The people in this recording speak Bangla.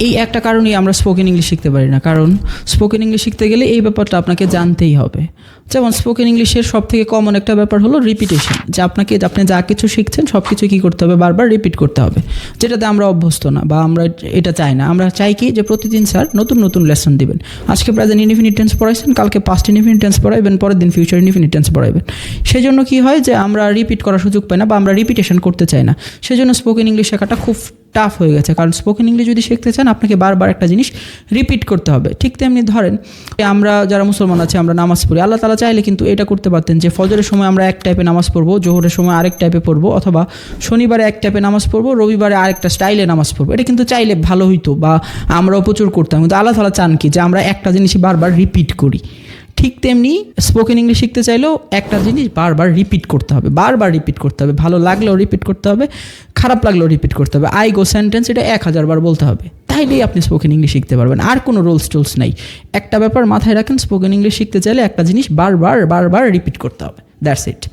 এই একটা কারণেই আমরা স্পোকেন ইংলিশ শিখতে পারি না। কারণ স্পোকেন ইংলিশ শিখতে গেলে এই ব্যাপারটা আপনাকে জানতেই হবে। যেমন স্পোকেন ইংলিশের সব থেকে কমন একটা ব্যাপার হলো রিপিটেশন যে আপনাকে, আপনি যা কিছু শিখছেন সব কিছু কী করতে হবে? বারবার রিপিট করতে হবে। যেটাতে আমরা অভ্যস্ত না বা আমরা এটা চাই না। আমরা চাই কি যে প্রতিদিন স্যার নতুন নতুন লেসন দিবেন। আজকে প্রেজেন্ট ইনফিনিট টেন্স পড়াইছেন, কালকে পাস্ট ইনফিনিট টেন্স পড়াইবেন, পরের দিন ফিউচার ইনফিনিট টেন্স পড়াইবেন। সেই জন্য কী হয় যে আমরা রিপিট করার সুযোগ পাই না বা আমরা রিপিটেশন করতে চাই না। সেই জন্য স্পোকেন ইংলিশ শেখাটা খুব টাফ হয়ে গেছে। কারণ স্পোকেন ইংলিশ যদি শিখতে চান, আপনাকে বারবার একটা জিনিস রিপিট করতে হবে। ঠিক তেমনি ধরেন আমরা যারা মুসলমান আছে, আমরা নামাজ পড়ি। আল্লাহ তালা চাইলে কিন্তু এটা করতে পারতেন যে, ফজরের সময় আমরা এক টাইপে নামাজ পড়ব, জোহরের সময় আরেক টাইপে পড়ব, অথবা শনিবারে এক টাইপে নামাজ পড়ব, রবিবারে আরেকটা স্টাইলে নামাজ পড়ব। এটা কিন্তু চাইলে ভালো হইতো বা আমরাও প্রচুর করতাম। কিন্তু আল্লাহ তালা চান কি? যে আমরা একটা জিনিসই বারবার রিপিট করি। ঠিক তেমনি স্পোকেন ইংলিশ শিখতে চাইলেও একটা জিনিস বারবার রিপিট করতে হবে, বারবার রিপিট করতে হবে। ভালো লাগলেও রিপিট করতে হবে, খারাপ লাগলেও রিপিট করতে হবে। আই গো সেন্টেন্স এটা এক হাজার বার বলতে হবে। তাইলেই আপনি স্পোকেন ইংলিশ শিখতে পারবেন। আর কোনো রোলস টোলস নাই। একটা ব্যাপার মাথায় রাখেন স্পোকেন ইংলিশ শিখতে চাইলে একটা জিনিস বারবার বারবার রিপিট করতে হবে। That's it